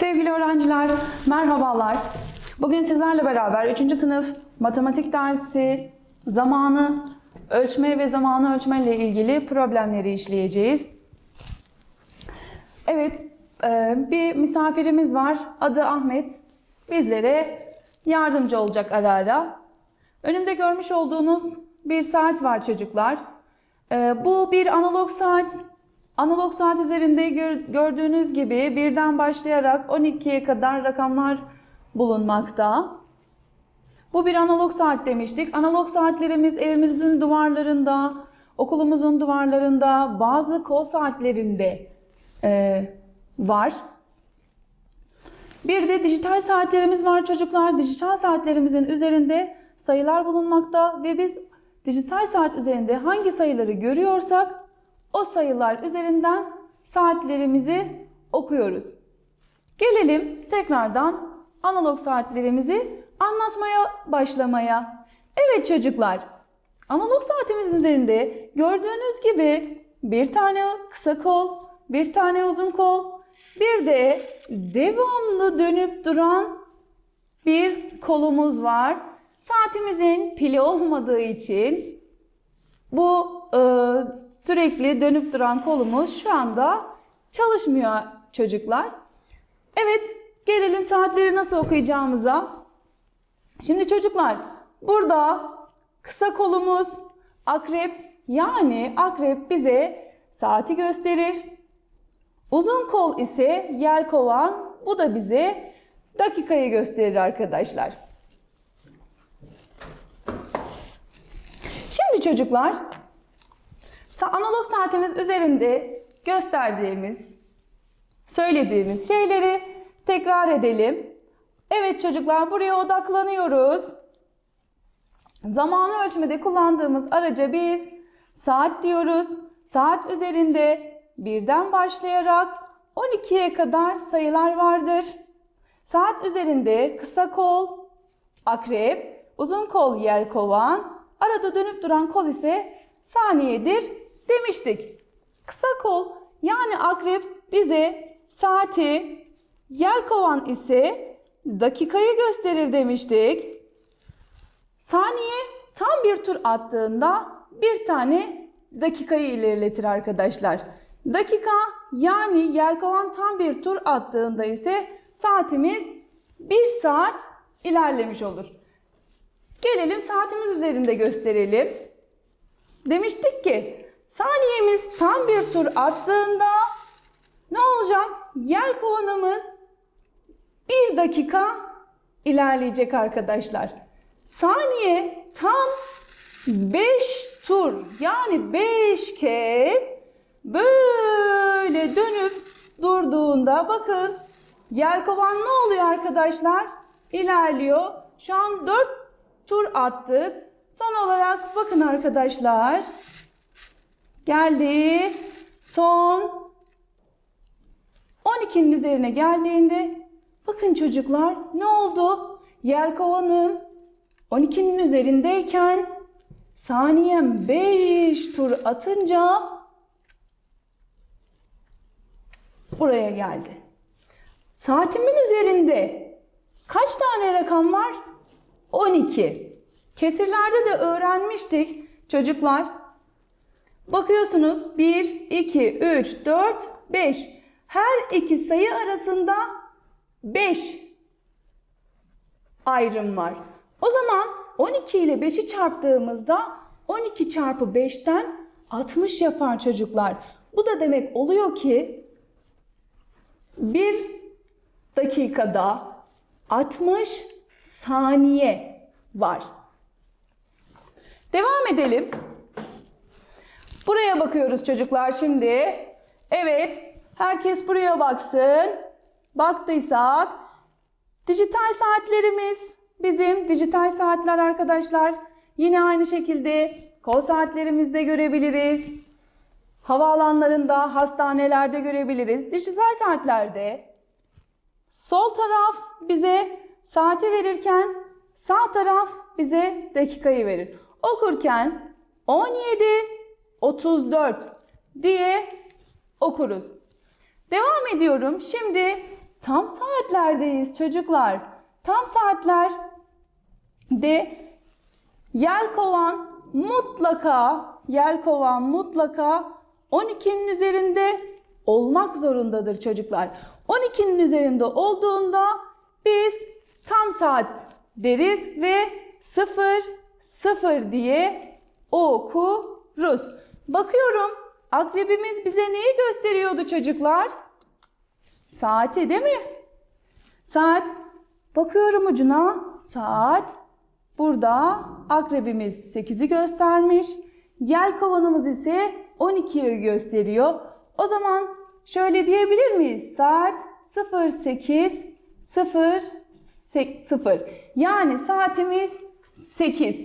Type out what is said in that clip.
Sevgili öğrenciler, merhabalar. Bugün sizlerle beraber 3. sınıf matematik dersi zamanı ölçme ve zamanı ölçme ile ilgili problemleri işleyeceğiz. Evet, e, bir misafirimiz var. Adı Ahmet. Bizlere yardımcı olacak ara ara. Önümde görmüş olduğunuz bir saat var çocuklar. E, Bu bir analog saat. Analog saat üzerinde gör- gördüğünüz gibi birden başlayarak 12'ye kadar rakamlar bulunmakta. Bu bir analog saat demiştik. Analog saatlerimiz evimizin duvarlarında, okulumuzun duvarlarında, bazı kol saatlerinde e, var. Bir de dijital saatlerimiz var çocuklar. Dijital saatlerimizin üzerinde sayılar bulunmakta ve biz dijital saat üzerinde hangi sayıları görüyorsak o sayılar üzerinden saatlerimizi okuyoruz. Gelelim tekrardan analog saatlerimizi anlatmaya başlamaya. Evet çocuklar, analog saatimizin üzerinde gördüğünüz gibi bir tane kısa kol, bir tane uzun kol, bir de devamlı dönüp duran bir kolumuz var. Saatimizin pili olmadığı için bu e, sürekli dönüp duran kolumuz şu anda çalışmıyor çocuklar. Evet, gelelim saatleri nasıl okuyacağımıza. Şimdi çocuklar, burada kısa kolumuz akrep yani akrep bize saati gösterir. Uzun kol ise yelkovan bu da bize dakikayı gösterir arkadaşlar. Çocuklar analog saatimiz üzerinde gösterdiğimiz, söylediğimiz şeyleri tekrar edelim. Evet çocuklar buraya odaklanıyoruz. Zamanı ölçmede kullandığımız araca biz saat diyoruz. Saat üzerinde birden başlayarak 12'ye kadar sayılar vardır. Saat üzerinde kısa kol, akrep, uzun kol yelkovan, arada dönüp duran kol ise saniyedir demiştik. Kısa kol yani akrep bize saati, yelkovan ise dakikayı gösterir demiştik. Saniye tam bir tur attığında bir tane dakikayı ilerletir arkadaşlar. Dakika yani yelkovan tam bir tur attığında ise saatimiz bir saat ilerlemiş olur. Gelelim saatimiz üzerinde gösterelim. Demiştik ki saniyemiz tam bir tur attığında ne olacak? Yelkovanımız bir dakika ilerleyecek arkadaşlar. Saniye tam 5 tur yani 5 kez böyle dönüp durduğunda bakın yelkovan ne oluyor arkadaşlar? İlerliyor. Şu an 4 tur attık. Son olarak bakın arkadaşlar. Geldi. Son 12'nin üzerine geldiğinde bakın çocuklar ne oldu? Yelkovanım 12'nin üzerindeyken saniyem 5 tur atınca buraya geldi. Saatimin üzerinde kaç tane rakam var? 12. Kesirlerde de öğrenmiştik çocuklar. Bakıyorsunuz 1, 2, 3, 4, 5. Her iki sayı arasında 5 ayrım var. O zaman 12 ile 5'i çarptığımızda 12 çarpı 5'ten 60 yapar çocuklar. Bu da demek oluyor ki bir dakikada 60 saniye var. Devam edelim. Buraya bakıyoruz çocuklar şimdi. Evet, herkes buraya baksın. Baktıysak dijital saatlerimiz bizim dijital saatler arkadaşlar. Yine aynı şekilde kol saatlerimizde görebiliriz. Havaalanlarında, hastanelerde görebiliriz. Dijital saatlerde sol taraf bize saati verirken sağ taraf bize dakikayı verir. Okurken 17 34 diye okuruz. Devam ediyorum. Şimdi tam saatlerdeyiz çocuklar. Tam saatler de yelkovan mutlaka yelkovan mutlaka 12'nin üzerinde olmak zorundadır çocuklar. 12'nin üzerinde olduğunda biz tam saat deriz ve 0 0 diye okuruz. Bakıyorum akrebimiz bize neyi gösteriyordu çocuklar? Saati değil mi? Saat. Bakıyorum ucuna. Saat. Burada akrebimiz 8'i göstermiş. Yelkovanımız ise 12'yi gösteriyor. O zaman şöyle diyebilir miyiz? Saat 08 0 0. Yani saatimiz 8.